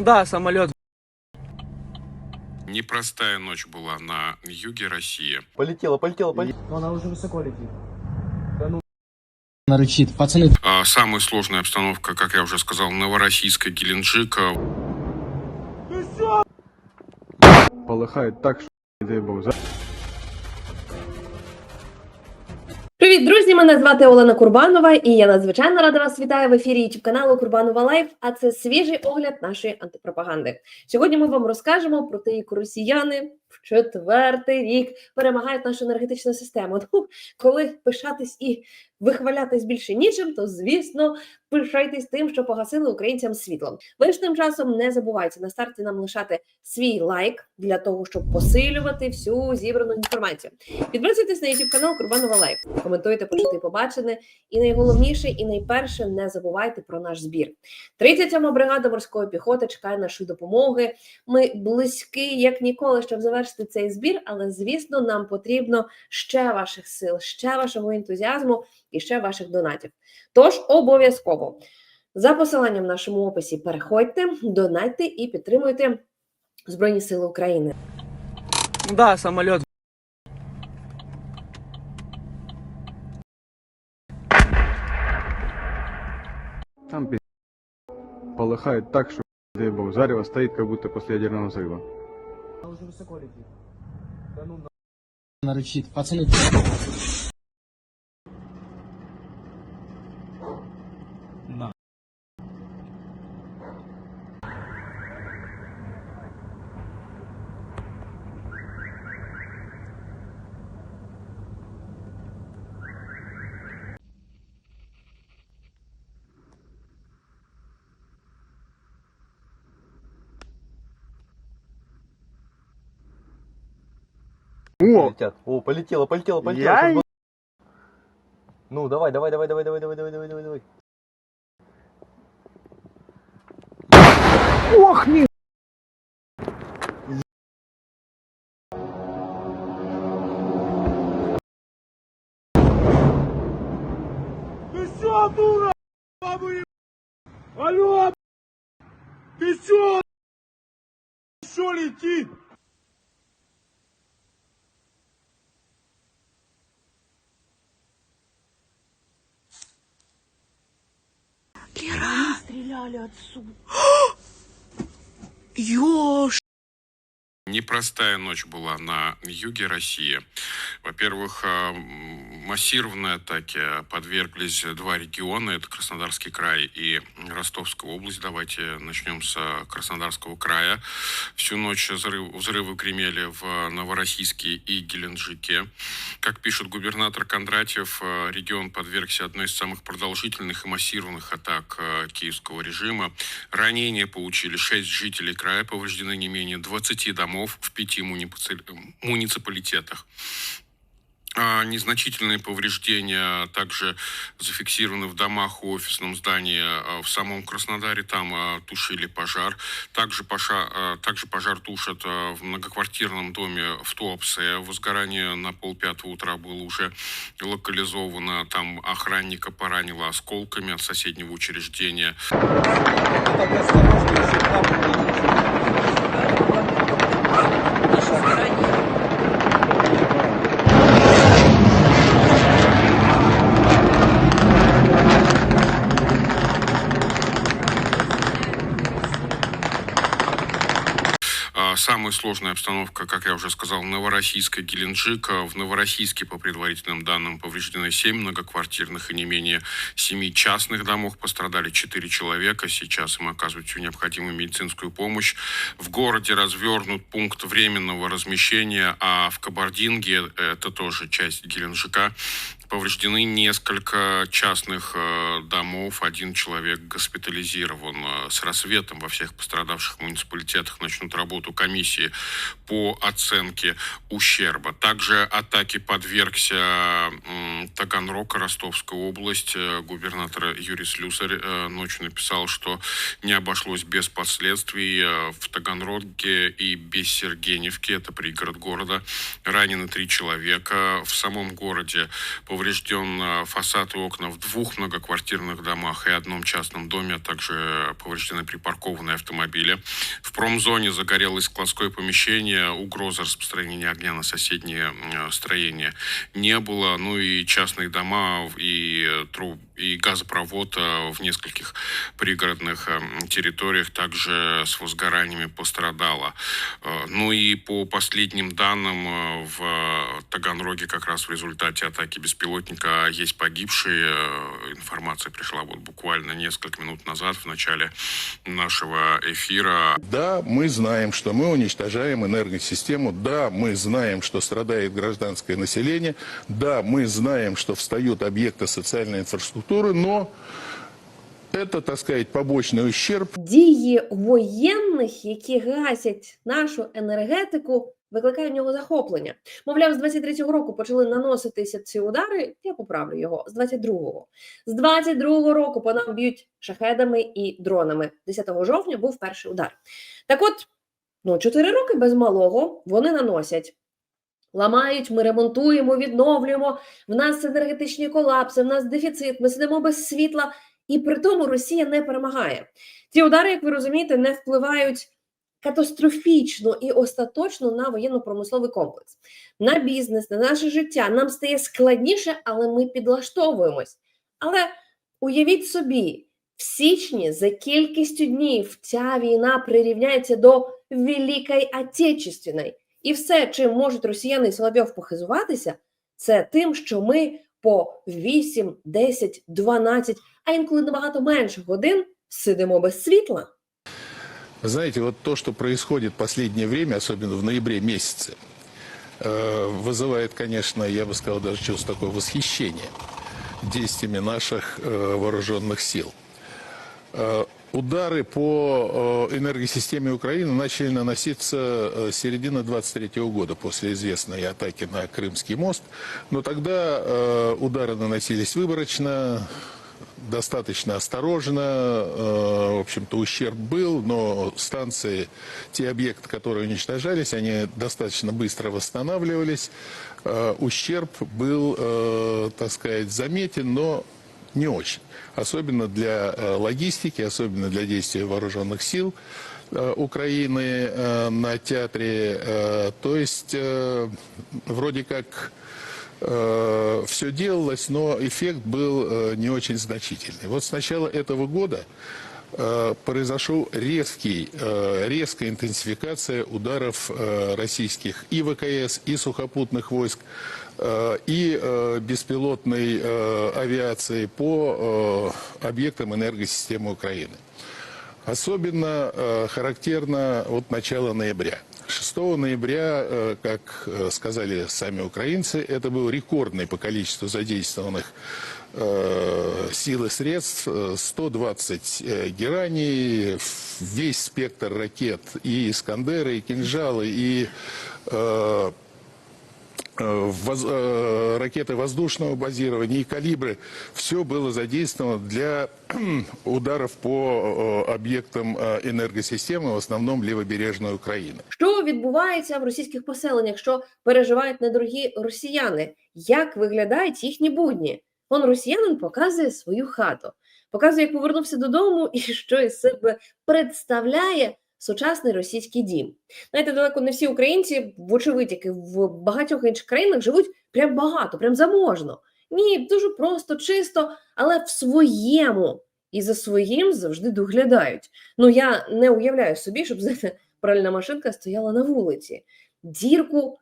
Да, самолет. Непростая ночь была на юге России. Полетела, полетела, полетела. Но она уже высоко летит. Она рычит. Пацаны, А, Самая сложная обстановка, как я уже сказал, Новороссийска, Геленджика. полыхает так, что не дай бог. Привіт, друзі! Мене звати Олена Курбанова, і я надзвичайно рада вас вітаю в ефірі youtube каналу Курбанова Лайф. А це свіжий огляд нашої антипропаганди. Сьогодні ми вам розкажемо про те, як росіяни в четвертий рік перемагають нашу енергетичну систему. Ну, коли пишатись і вихвалятись більше нічим, то звісно пишайтесь тим, що погасили українцям світло. Ви ж тим часом не забувайте на старті нам лишати свій лайк для того, щоб посилювати всю зібрану інформацію. Підписуйтесь на YouTube канал Курбанова Лайф, коментуйте, почути побачене. І найголовніше, і найперше, не забувайте про наш збір. 37-ма бригада морської піхоти чекає нашої допомоги. Ми близькі як ніколи, щоб завершити цей збір. Але звісно, нам потрібно ще ваших сил, ще вашого ентузіазму і ще ваших донатів. Тож обов'язково за посиланням в нашому описі переходьте, донатьте і підтримуйте Збройні Сили України. Да, самолет. Там пи- полыхает так, что бог. Зарево стоит, как будто после ядерного взрыва. Она уже высоко летит. Да ну она рычит. Пацаны, О! Полетят. О, полетело, полетело, полетело. Я... Сейчас... Ну, давай, давай, давай, давай, давай, давай, давай, давай, давай, давай. Ох, ми... Ты все, дура? Алло, ты все, еще летит? Лера! Они стреляли отсюда. Ёж! Непростая ночь была на юге России. Во-первых, м, массированной атаке подверглись два региона. Это Краснодарский край и Ростовская область. Давайте начнем с Краснодарского края. Всю ночь взрыв- взрывы гремели в Новороссийске и Геленджике. Как пишет губернатор Кондратьев, э, регион подвергся одной из самых продолжительных и массированных атак э, киевского режима. Ранения получили 6 жителей края, повреждены не менее 20 домов в пяти муниципалитетах. А, Незначительные повреждения также зафиксированы в домах и офисном здании а, в самом Краснодаре. Там а, тушили пожар. Также, а, также пожар тушат в многоквартирном доме в Туапсе. Возгорание на полпятого утра было уже локализовано. Там охранника поранило осколками от соседнего учреждения. Самая сложная обстановка, как я уже сказал, Новороссийска, Геленджика. В Новороссийске, по предварительным данным, повреждены 7 многоквартирных и не менее 7 частных домов. Пострадали 4 человека. Сейчас им оказывают всю необходимую медицинскую помощь. В городе развернут пункт временного размещения, а в Кабардинге, это тоже часть Геленджика, Повреждены несколько частных э, домов. Один человек госпитализирован. Э, С рассветом во всех пострадавших муниципалитетах начнут работу комиссии по оценке ущерба. Также атаке подвергся Таганрог, Ростовская область. Э, Губернатор Юрий Слюсарь ночью написал, что не обошлось без последствий. В Таганроге и Бессергеневке, это пригород города, ранены три человека. В самом городе повреждены Поврежден э, фасад и окна в двух многоквартирных домах и одном частном доме, а также повреждены припаркованные автомобили. В промзоне загорелось складское помещение, угрозы распространения огня на соседние э, строения не было. Ну и частные дома и, труб, и газопровод э, в нескольких пригородных э, территориях также с возгораниями пострадало. Э, Ну и по последним данным в Таганроге как раз в результате атаки беспилотника есть погибшие. Информация пришла вот буквально несколько минут назад в начале нашего эфира. Да, мы знаем, что мы уничтожаем энергосистему. Да, мы знаем, что страдает гражданское население. Да, мы знаем, что встают объекты социальной инфраструктуры, но это, так сказать, побочный ущерб Дії воєнних, які гасять нашу енергетику, викликає в нього захоплення. Мовляв, з 23-го року почали наноситися ці удари. Я поправлю його з 22-го. З 22-го року по нам б'ють шахедами і дронами. 10 жовтня був перший удар. Так от, ну, 4 роки без малого вони наносять. Ламають, ми ремонтуємо, відновлюємо. В нас енергетичні колапси, в нас дефіцит, ми сидимо без світла, і при тому Росія не перемагає. Ці удари, як ви розумієте, не впливають катастрофічно і остаточно на воєнно-промисловий комплекс, на бізнес, на наше життя. Нам стає складніше, але ми підлаштовуємось. Але уявіть собі, в січні за кількістю днів ця війна прирівняється до Великої Отечественної. І все, чим можуть росіяни і Соловйов похизуватися, це тим, що ми по 8, 10, 12, а інколи набагато менше годин сидимо без світла. Вы знаете, вот то, что происходит в последнее время, особенно в ноябре месяце, э, вызывает, конечно, я бы сказал, даже чувство такое восхищение действиями наших э, вооруженных сил. Удары по э, энергосистеме Украины начали наноситься с середины 23 года после известной атаки на Крымский мост. Но тогда э, удары наносились выборочно, достаточно осторожно. Э, В общем-то, ущерб был, но станции, те объекты, которые уничтожались, они достаточно быстро восстанавливались. Ущерб был, так сказать, заметен, но не очень. Особенно для э, логистики, особенно для действия вооруженных сил э, Украины э, на театре. Э, То есть, э, вроде как все делалось, но эффект был э, не очень значительный. Вот с начала этого года э, произошел резкий, э, резкая интенсификация ударов э, российских и ВКС, и сухопутных войск, э, и э, беспилотной э, авиации по э, объектам энергосистемы Украины. Особенно э, характерно от начала ноября. 6 ноября, э, как э, сказали сами украинцы, это был рекордный по количеству задействованных э, сил и средств. Э, 120 э, гераний, весь спектр ракет, и «Искандеры», и «Кинжалы», и э, э, воз- э, ракеты воздушного базирования и калибры. Все было задействовано для ударов по э, объектам э, энергосистемы, в основном левобережной Украины. Що відбувається в російських поселеннях, що переживають недорогі росіяни? Як виглядають їхні будні? Он росіянин показує свою хату, показує, як повернувся додому і що із себе представляє сучасний російський дім. Знаєте, далеко не всі українці, вочевидь, як і в багатьох інших країнах, живуть прям багато, прям заможно. Ні, дуже просто, чисто, але в своєму. І за своїм завжди доглядають. Ну я не уявляю собі, щоб пральна машинка стояла на вулиці. Дірку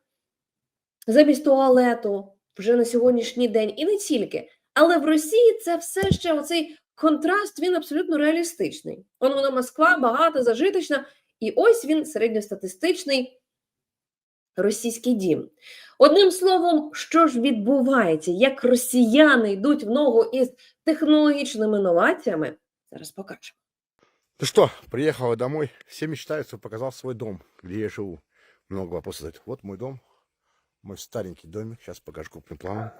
замість туалету вже на сьогоднішній день, і не тільки. Але в Росії це все ще оцей контраст, він абсолютно реалістичний. Он вона Москва багата, зажиточна, і ось він середньостатистичний російський дім. Одним словом, що ж відбувається, як росіяни йдуть в ногу із технологічними новаціями, зараз покажемо. Ну что, приехала домой. Все мечтают, что показал свой дом, где я живу. Много вопросов задают. Вот мой дом, мой старенький домик. Сейчас покажу крупным планом.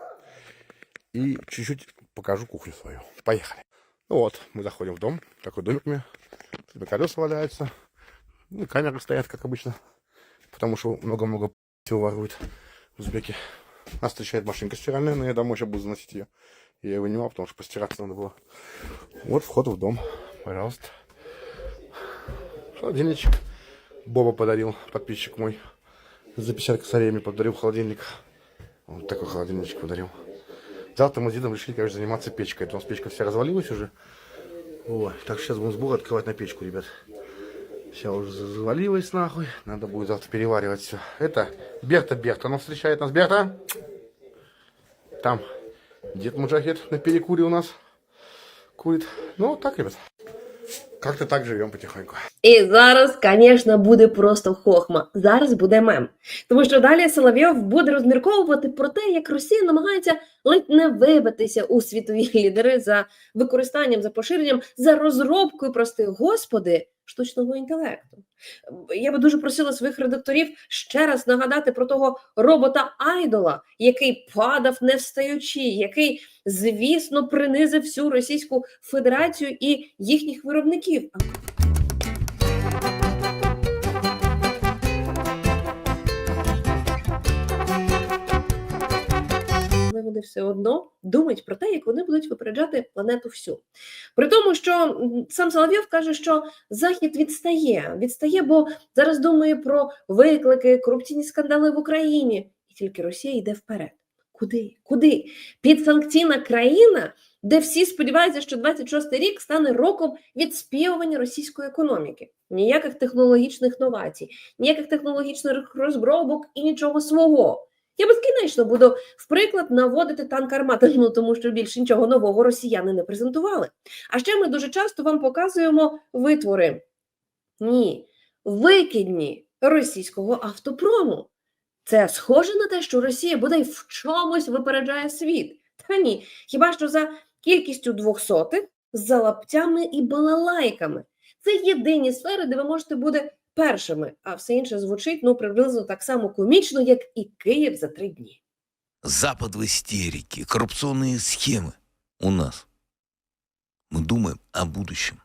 И чуть-чуть покажу кухню свою. Поехали. Ну вот, мы заходим в дом. Такой домик меня. Тут колеса валяются. Ну, камеры стоят, как обычно. Потому что много-много всего воруют узбеки. Нас встречает машинка стиральная, но я домой сейчас буду заносить ее. Я ее вынимал, потому что постираться надо было. Вот вход в дом. Пожалуйста. Холодильничек. Боба подарил, подписчик мой. За 50 косарей мне подарил холодильник. Вот такой холодильничек подарил. Завтра мы с дедом решили, конечно, заниматься печкой. Это у нас печка вся развалилась уже. Ой, так сейчас будем сбор открывать на печку, ребят. Вся уже завалилась нахуй. Надо будет завтра переваривать все. Это Берта Берта. Она встречает нас. Берта! Там дед Муджахед на перекуре у нас курит. Ну, так, ребят. Как-то так живем потихоньку. І зараз, звісно, буде просто хохма. Зараз буде мем. Тому що далі Соловйов буде розмірковувати про те, як Росія намагається ледь не вибитися у світові лідери за використанням, за поширенням, за розробкою, прости господи, штучного інтелекту. Я би дуже просила своїх редакторів ще раз нагадати про того робота Айдола, який падав не встаючи, який, звісно, принизив всю Російську Федерацію і їхніх виробників. Але вони все одно думають про те, як вони будуть випереджати планету всю. При тому, що сам Соловйов каже, що Захід відстає, відстає, бо зараз думає про виклики, корупційні скандали в Україні, і тільки Росія йде вперед. Куди? Куди? Підсанкційна країна, де всі сподіваються, що 26-й рік стане роком відспівування російської економіки. Ніяких технологічних новацій, ніяких технологічних розробок і нічого свого. Я безкінечно буду в приклад наводити танк армата, ну тому що більше нічого нового росіяни не презентували. А ще ми дуже часто вам показуємо витвори. Ні, викидні російського автопрому. Це схоже на те, що Росія бодай в чомусь випереджає світ. Та ні, хіба що за кількістю двохсотих, за лаптями і балалайками. Це єдині сфери, де ви можете бути першими, а все інше звучить ну приблизно так само комічно, як і Київ за три дні. Запад в истерике, коррупционные схемы у нас. Мы думаем о будущем.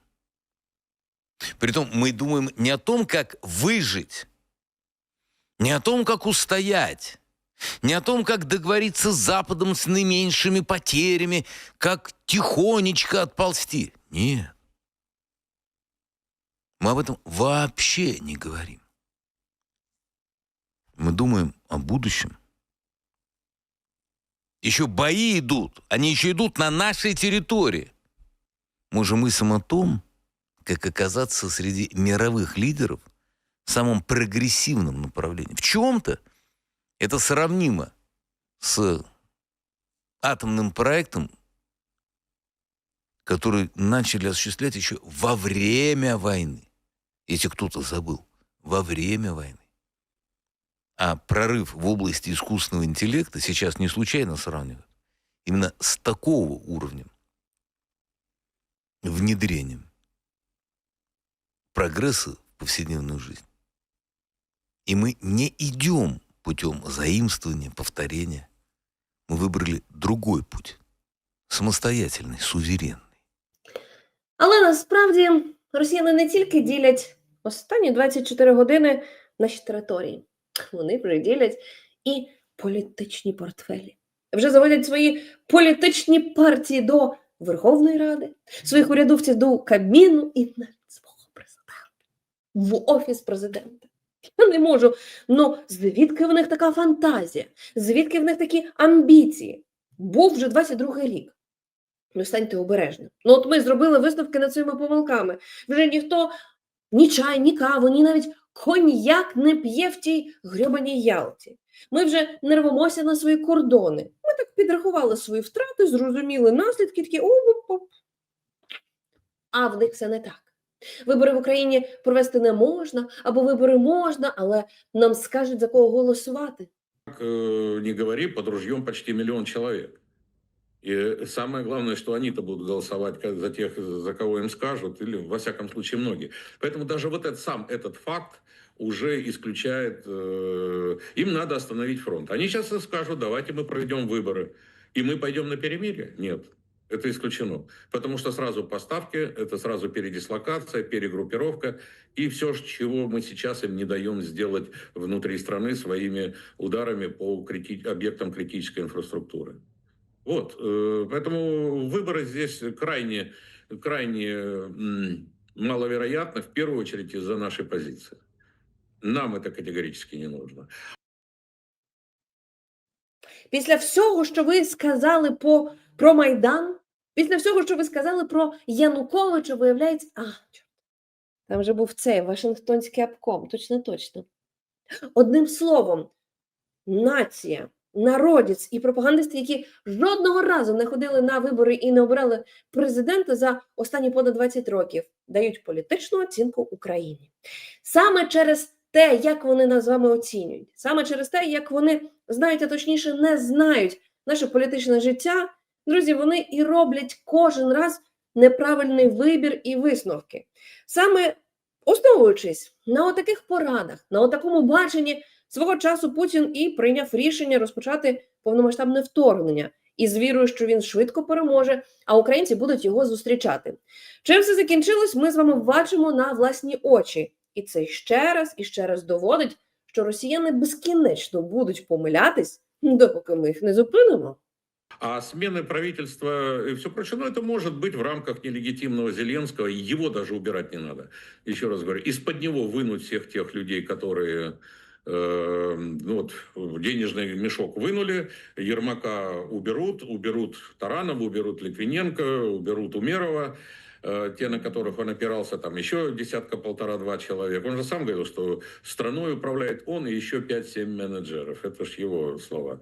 Притом мы думаем не о том, как выжить, Не о том, как устоять, не о том, как договориться с Западом с наименьшими потерями, как тихонечко отползти. Нет. Мы об этом вообще не говорим. Мы думаем о будущем. Еще бои идут. Они еще идут на нашей территории. Мы же мыслим о том, как оказаться среди мировых лидеров самом прогрессивном направлении. В чем-то это сравнимо с атомным проектом, который начали осуществлять еще во время войны. Если кто-то забыл, во время войны. А прорыв в области искусственного интеллекта сейчас не случайно сравнивают. Именно с такого уровня внедрением прогресса в повседневную жизнь. И мы не идем путем заимствования, повторения. Мы выбрали другой путь. Самостоятельный, суверенный. Але насправді росіяни не тільки ділять останні 24 години наші території, вони вже ділять і політичні портфелі. Вже заводять свої політичні партії до Верховної Ради, своїх урядовців до Кабміну і навіть свого президента в офіс президента. Я не можу. Ну звідки в них така фантазія? Звідки в них такі амбіції? Був вже 22-й рік. Ну, станьте обережним. Ну, от ми зробили висновки над цими помилками. Вже ніхто ні чай, ні каву, ні навіть коньяк не п'є в тій грьобаній Ялті. Ми вже не рвемося на свої кордони. Ми так підрахували свої втрати, зрозуміли наслідки, такі оп-оп. А в них все не так. Вибори в Україні провести не можна, або вибори можна, але нам скажуть за кого голосувати. Как э, не говори, под ружьем почти миллион человек. И самое главное, что они-то будут голосовать как за тех, за кого им скажут, или, во всяком случае, многие. Поэтому даже вот этот сам этот факт уже исключает... э, им надо остановить фронт. Они сейчас скажут, давайте мы проведем выборы. И мы пойдем на перемирие? Нет. Это исключено. Потому что сразу поставки, это сразу передислокация, перегруппировка и все, чего мы сейчас им не даем сделать внутри страны своими ударами по крити- объектам критической инфраструктуры. Вот. э, Поэтому выборы здесь крайне, крайне маловероятны, в первую очередь из-за нашей позиции. Нам это категорически не нужно. Після всього, що ви сказали по, про Майдан, після всього, що ви сказали про Януковича, виявляється, а, там вже був цей Вашингтонський обком, точно, точно. Одним словом, нація, народець і пропагандисти, які жодного разу не ходили на вибори і не обирали президента за останні понад 20 років, дають політичну оцінку Україні. Саме через те, як вони нас з вами оцінюють, саме через те, як вони знають, а точніше не знають наше політичне життя, друзі, вони і роблять кожен раз неправильний вибір і висновки. Саме основуючись на отаких порадах, на отакому баченні, свого часу Путін і прийняв рішення розпочати повномасштабне вторгнення із вірою, що він швидко переможе, а українці будуть його зустрічати. Чим все закінчилось, ми з вами бачимо на власні очі. І це ще раз і ще раз доводить, що росіяни безкінечно будуть помилятись, допоки ми їх не зупинимо. А смены правительства и все прочее, ну, это может быть в рамках нелегитимного Зеленского, его даже убирать не надо. Еще раз говорю, из-под него вынуть всех тех людей, которые э, ну, вот, денежный мешок вынули, Ермака уберут, уберут Таранова, уберут Литвиненко, уберут Умерова, те, на которых он опирался, там еще десятка-полтора-два человек. Он же сам говорил, что страной управляет он и еще 5-7 менеджеров. Это ж его слова.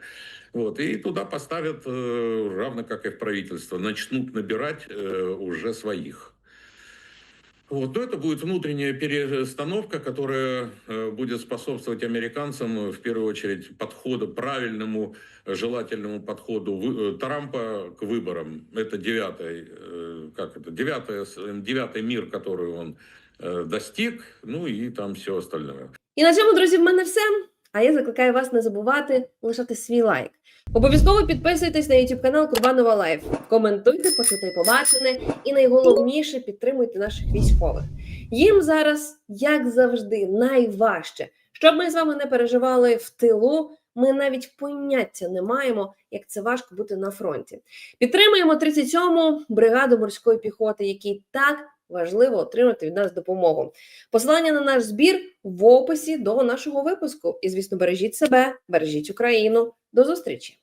Вот, и туда поставят, э, равно как и в правительство, начнут набирать э, уже своих. Вот, но это будет внутренняя перестановка, которая э, будет способствовать американцам э, в первую очередь подходу, правильному, э, желательному подходу э, Трампа к выборам. Это девятый, э, как это, девятый, с- девятый мир, который он э, достиг, ну и там все остальное. І на цьому, друзі, в мене все. А я закликаю вас не забувати лишати свій лайк. Обов'язково підписуйтесь на YouTube канал Курбанова Лайф. Коментуйте, почуте і побачене. І найголовніше підтримуйте наших військових. Їм зараз, як завжди, найважче. Щоб ми з вами не переживали в тилу, ми навіть поняття не маємо, як це важко бути на фронті. Підтримуємо 37-му бригаду морської піхоти, якій так важливо отримати від нас допомогу. Посилання на наш збір в описі до нашого випуску. І, звісно, бережіть себе, бережіть Україну. До зустрічі!